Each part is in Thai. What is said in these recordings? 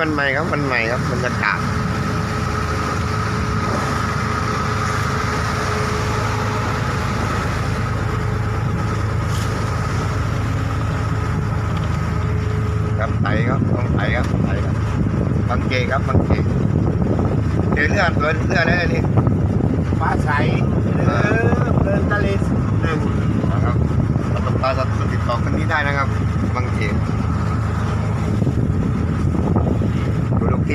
วันใหม่ครับวันใหม่ครับบรรยากาศครับไต่ครับต้องไต่ครับไต่ครับบางเกครับบางเกเจอเลือดเกินเลือดได้เลยนี่ฟ้าใสเออเพลินทะเลหนึ่งนะครับสำหรับปลาสัตว์ติดต่อคนนี้ได้นะครับบางเข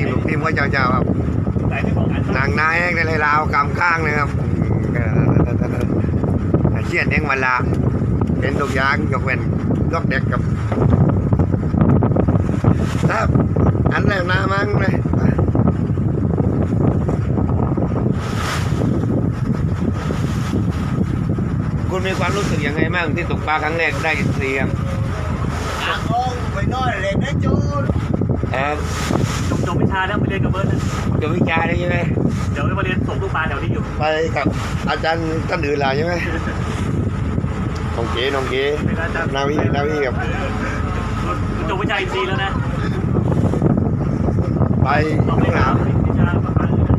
นดูลูกทีมลูกทีมก็ยาวๆครับไหนไม่บอกกันนางนายในลาวกำข้างนะครับเชียนเองวันละเป็นทุกอย่างยกเว้นยกเด็กกับครับอันแรกหน้ามั้งเลยคุณมีความรู้สึกยังไงบ้างที่ตกปลาครั้งแรกได้อินทรีย์ครับอ่างองไปน้อยเล็กนะจูนเออจบ จบวิชาแล้วไปเรียนกับเบิร์ดนะจบวิชาได้ใช่ไหมเดี๋ยวมาเรียนส่งลูกปลาแถวนี้อยู่ไปกับอาจารย์ท่านอื่นล่ะใช่ไหมน้องเก๋น้องเก๋เป็นอาจารย์นาวีนาวีกับจบวิชาอินทรีย์แล้วนะ ไปต้องไปข้างหหาลังวิชาประมาณนี้นะ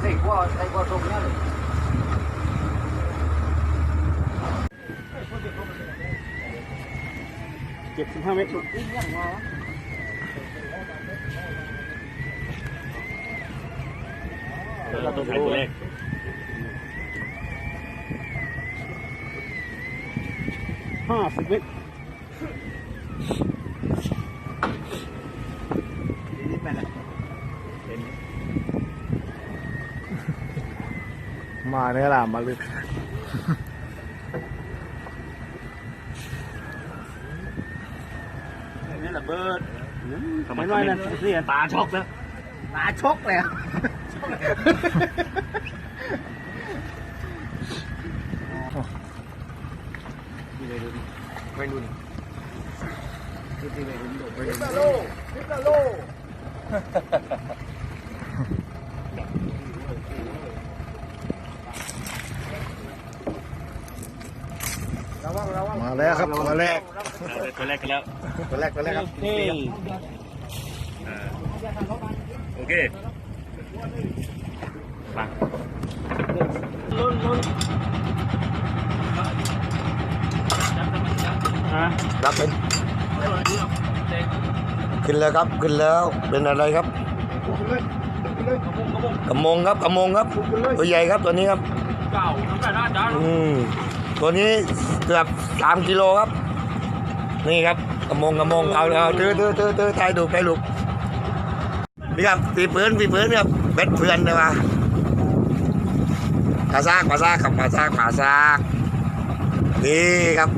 ใส่กัวใส่กัวตรงนี้เลย เจ็ดสิบ ห้าเมตรวิ่งยังไงวะเราต้องถ่ายตัวเลขห้าสิบเมตรนี่ไปละมาเนื้อหลามมาลึก นี่แหละ เบิร์ดทำไมไม่นั่นเสียตาช็อกแล้วมาชกเลยอะไม่รุ่นมาแล้วครับตัวแรกตัวแรกกันแล้ว ตัวแรกตัวแรกครับนี่โอเคมาลุ้นลุ้นฮะรับเป็นขึ้นแล้วครับขึ้นแล้วเป็นอะไรครับกระมงครับกระมงครับ ตัวใหญ่ครับตัวนี้ครับเก่าตั้งแต่หน้าจ้าอืมตัวนี้เกือบสามกิโลครับ นี่ครับกระมงกระมงเอาเอาตื้อตื้อตื้อตื้อถ่ายดูถ่ายรูปนี่ครับปีปืนปีปืนครับเบ็ดเพื่อนเลยว่าปลาซากปลาซากครับปลาซากปลาซากนี่ครับ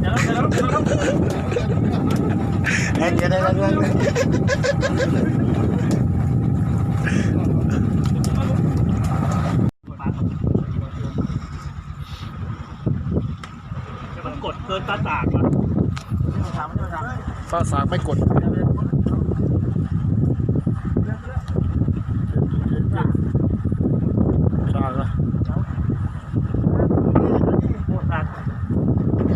เดี๋ยวเดี๋ยวเดี๋ยวเดี๋ยวได้แล้วได้แล้ว มันกดเกินตาตากมัน ฟ้าสางไม่กดชาละโคตรตัด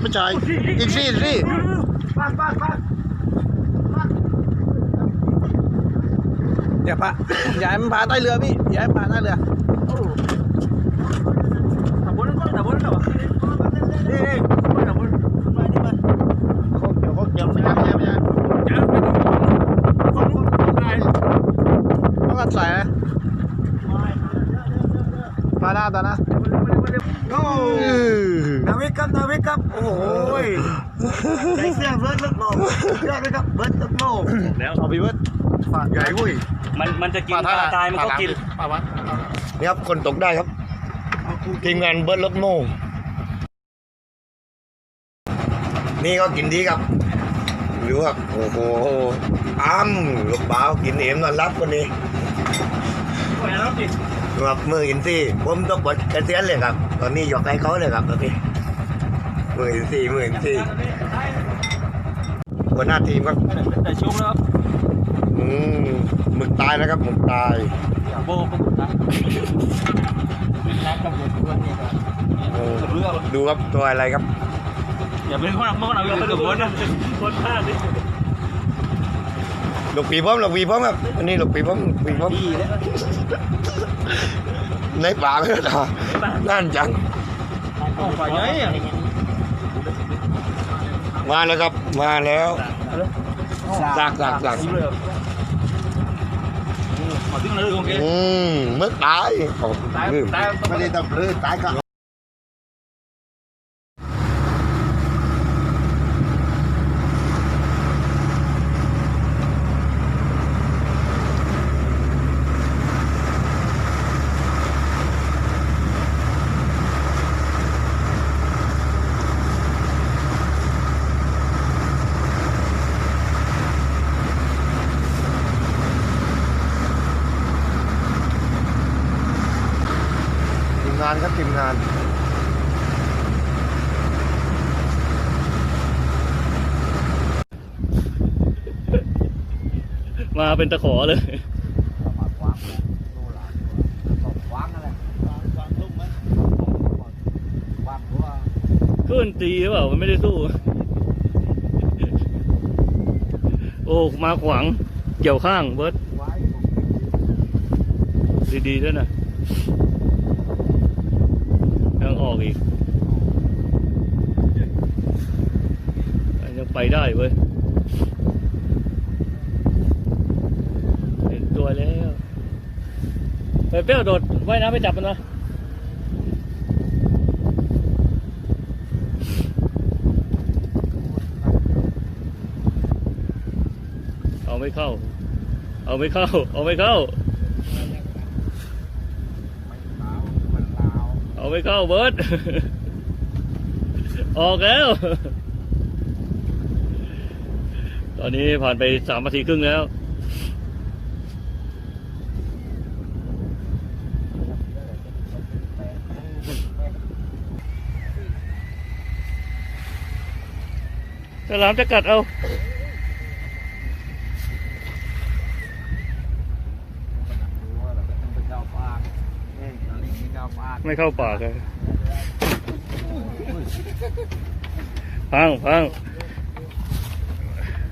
ไม่ใช่อีกสิอีกสิเดี๋ยวพาอย่าให้มันพาใต้เรือพี่อย่าให้มันพาใต้เรือ ถามบนนั่นก็ถามบนนั่นเหรอนี่นี่ถามบนมานี่มา เดี๋ยวเขาเกี่ยวไม่ได้ไม่ได้ไม่ได้ จ้าไปดูคนคนได้ ต้องกันใส่นะมาหน้าตานะ โอ้นาวิก ครับนาวิกครับ โอ้โหใส่เสื้อเบิร์ดลึกโลกยอดเลยครับเบิร์ดลึกโลกแล้วเอาพี่เบิร์ดใหญ่วุ้ยมันมันจะกินปลาตายมันก็กินปลาวัดนี่ครับคนตกได้ครับทีมงานเบิร์ดลบโมนี่ก็กินดีครับหรือว่าโอ้โหอ้ำลูกบ่าวกินเอ็มนอนรับคนนี้ไปแล้วสิครับมือกินซี่ผมต้องบดกระเทียนเลยครับ ตอนนี้ยกให้เขาเลยครับตอนนี้ หมื่นสี่หมื่นสี่หัวหน้าทีมครับแต่ช่วงแล้วครับอืมหมึกตายนะครับหมึกตายโบก็ได้นักกับเพื่อนนี่ครับเออดูครับตัวอะไรครับอย่าเป็นคนเมื่อเราเป็นคนนะคนพลาดดิหลกปีพร้อมหลกปีพร้อมครับอันนี้หลกปีพร้อมหลกปีพร้อมดีแล้วในป่าไม่ได้ต่อนั่นจังออกไปยัยอะ มาแล้วครับ มาแล้วซากซากซากมาถึงเลยโอเคอืมมึกตายโอ้ตายลืมตายไม่ได้ตับเลยตายก็ งานครับทีมงานมาเป็นตะขอเลยขึ้นตีหรือเปล่า มันไม่ได้สู้ โอ้ มาขวางเกี่ยวข้างเบิร์ดดีๆด้วยนะ อกอีกยังไปได้เว้ยเห็นตัวแล้วไปเปรี้ยวโดดว่ายน้ำไปจับมันมาเอาไม่เข้า เอาไม่เข้า เอาไม่เข้า มันลาว เอา ไม่เข้าเบิร์ดออกแล้ว ตอนนี้ผ่านไปสามนาทีครึ่งแล้วฉลามจะกัดเอา ตัวเราก็ต้องไปเจ้าปากเอ้ยตอนนี้มีเจ้าปาก ไม่เข้าปากเลยพังพัง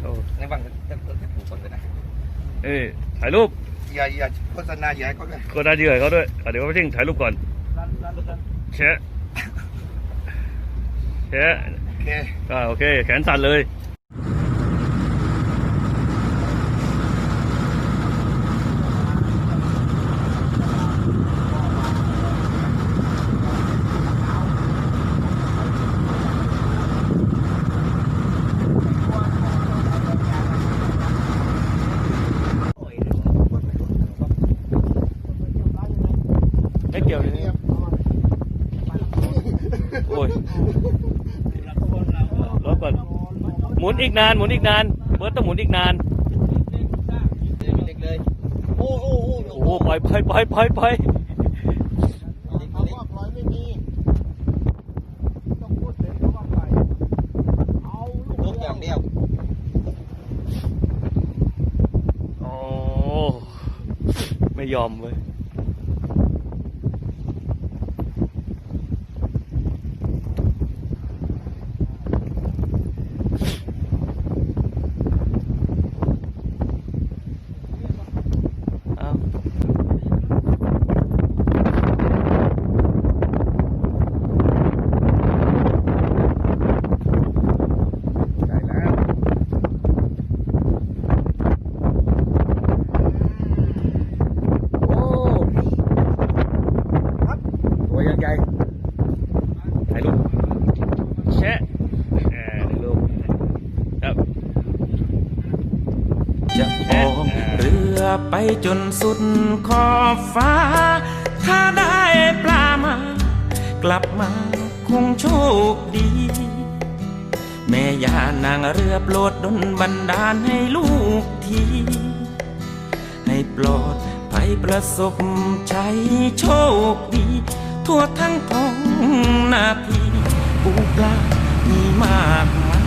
โอ้ในบางจะถูกคนไปนะเอ้ยถ่ายรูปอย่าอย่าโฆษณาอย่าให้เขาเลยก็ได้เหยื่อเขาด้วยอะเดี๋ยวไปทิ้งถ่ายรูปก่อนแชะแชะโอเคอ่าโอเคแขนสั่นเลย ไม่เกี่ยวเลยเนี่ย โอ้ยรถก่อนหมุนอีกนานหมุนอีกนานเบิร์ตต้องหมุนอีกนานเด็กเลยโอ้โอ้โอ้โอ้โหปล่อยปล่อยปล่อยปล่อยปล่อยเขาว่าปล่อยไม่มีต้องพูดถึงเขาว่าปล่อยเอาลูกอย่างเดียวโอ้ไม่ยอมเว้ย เอา ใช่แล้วโอ้ครับตัวยังใหญ่ ถ่ายรูปแชะแอ่ถ่ายรูปครับจะออกเรือไปจนสุดขอบฟ้า ถ้าได้ปลามา กลับมาคงโชคดี แม่ย่านางเรือโปรดดลบันดาลให้ลูกที ให้ปลอดภัยประสบชัยโชคดี ทั่วทั้งพงนาทีปูปลามีมากมาย